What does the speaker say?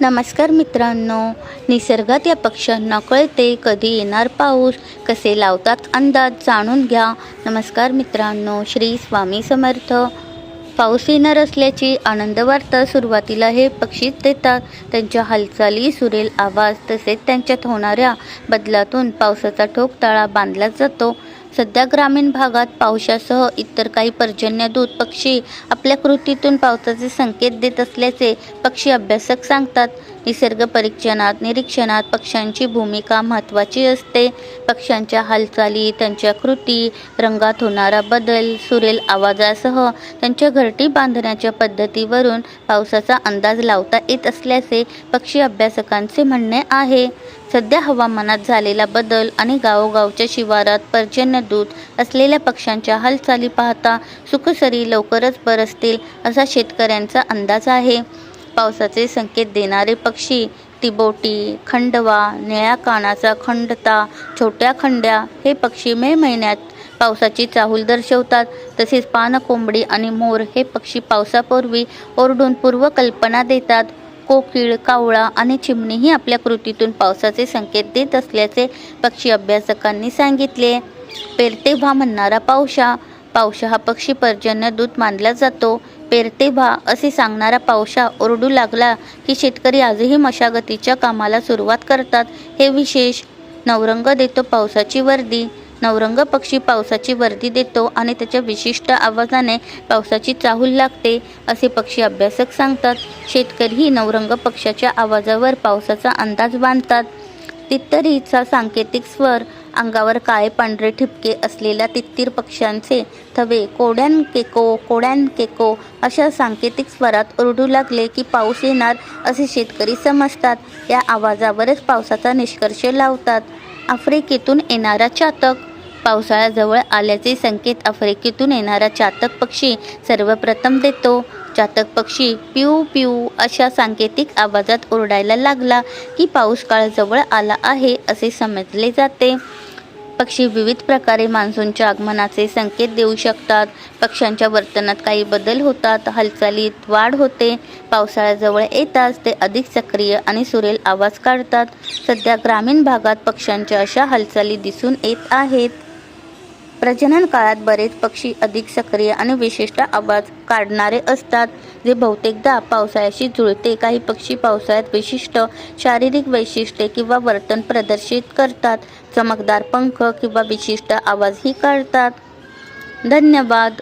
नमस्कार मित्रांनो. निसर्गात या पक्ष्यांना कळते कधी येणार पाऊस कसे लावतात अंदाज जाणून घ्या. नमस्कार मित्रांनो श्री स्वामी समर्थ. पाऊस येणार असल्याची आनंद वार्ता सुरुवातीला हे पक्षीच देतात. त्यांच्या हालचाली सुरेल आवाज तसेच त्यांच्यात होणाऱ्या बदलातून पावसाचा ठोकताळा बांधला जातो. सध्या ग्रामीण भागात पावसासह इतर काही पर्जन्यदूत पक्षी आपल्या कृतीतून पावसाचे संकेत देत असल्याचे पक्षी अभ्यासक सांगतात. निसर्ग परीक्षणात निरीक्षणात पक्ष्यांची भूमिका महत्त्वाची असते. पक्ष्यांच्या हालचाली त्यांच्या कृती रंगात होणारा बदल सुरेल आवाजासह त्यांच्या घरटी बांधण्याच्या पद्धतीवरून पावसाचा अंदाज लावता येत असल्याचे पक्षी अभ्यासकांचे म्हणणे आहे. सध्या हवामानात झालेला बदल आणि गावोगावच्या शिवारात पर्जन्यदूत असलेल्या पक्ष्यांच्या हालचाली पाहता सुखसरी लवकरच बरसतील असा शेतकऱ्यांचा अंदाज आहे. पावसाचे संकेत देणारे पक्षी टिबोटी खंडवा निळ्या कानाचा खंडता छोट्या खंड्या हे पक्षी मे महिन्यात पावसाची चाहूल दर्शवतात. तसेच पानकोंबडी आणि मोर हे पक्षी पावसापूर्वी ओरडून पूर्वकल्पना देतात. कोकिळ कावळा आणि चिमणीही आपल्या कृतीतून पावसाचे संकेत देत असल्याचे पक्षी अभ्यासकांनी सांगितले. पेरतेव्हा म्हणणारा पावसा पावसा हा पक्षी पर्जन्य दूत मानला जातो. पेरते व्हा असे सांगणारा पावसा ओरडू लागला की शेतकरी आजही मशागतीच्या कामाला सुरुवात करतात. हे विशेष नवरंग देतो पावसाची वर्दी. नवरंग पक्षी पावसाची वर्दी देतो आणि त्याच्या विशिष्ट आवाजाने पावसाची चाहूल लागते असे पक्षी अभ्यासक सांगतात. शेतकरीही नवरंग पक्षाच्या आवाजावर पावसाचा अंदाज बांधतात. तित्तरीचा सांकेतिक स्वर अंगावर काळे पांढरे ठिपके असलेल्या तित्तीर पक्ष्यांचे थवे कोड्यान केको कोड्यान केको अशा सांकेतिक स्वरात ओरडू लागले की पाऊस येणार असे शेतकरी समजतात. या आवाजावरच पावसाचा निष्कर्ष लावतात. आफ्रिकेतून येणारा चातक. पावसाळा जवळ आल्याचे संकेत आफ्रिकेतून येणारा चातक पक्षी सर्वप्रथम देतो. चातक पक्षी पिऊ पिऊ अशा सांकेतिक आवाजात ओरडायला लागला की पाऊस काळ जवळ आला आहे असे समजले जाते. पक्षी विविध प्रकारे मान्सूनच्या आगमनाचे संकेत देऊ शकतात. पक्ष्यांच्या वर्तनात काही बदल होतात. हालचालीत वाढ होते. पावसाळ्याजवळ येताच ते अधिक सक्रिय आणि सुरेल आवाज काढतात. सध्या ग्रामीण भागात पक्ष्यांच्या अशा हालचाली दिसून येत आहेत. प्रजनन काळात बरेच पक्षी अधिक सक्रिय आणि विशिष्ट आवाज काढणारे असतात जे बहुतेकदा पावसाळ्याशी जुळते. काही पक्षी पावसाळ्यात विशिष्ट शारीरिक वैशिष्ट्ये किंवा वर्तन प्रदर्शित करतात. चमकदार पंख किंवा विशिष्ट आवाजही काढतात. धन्यवाद.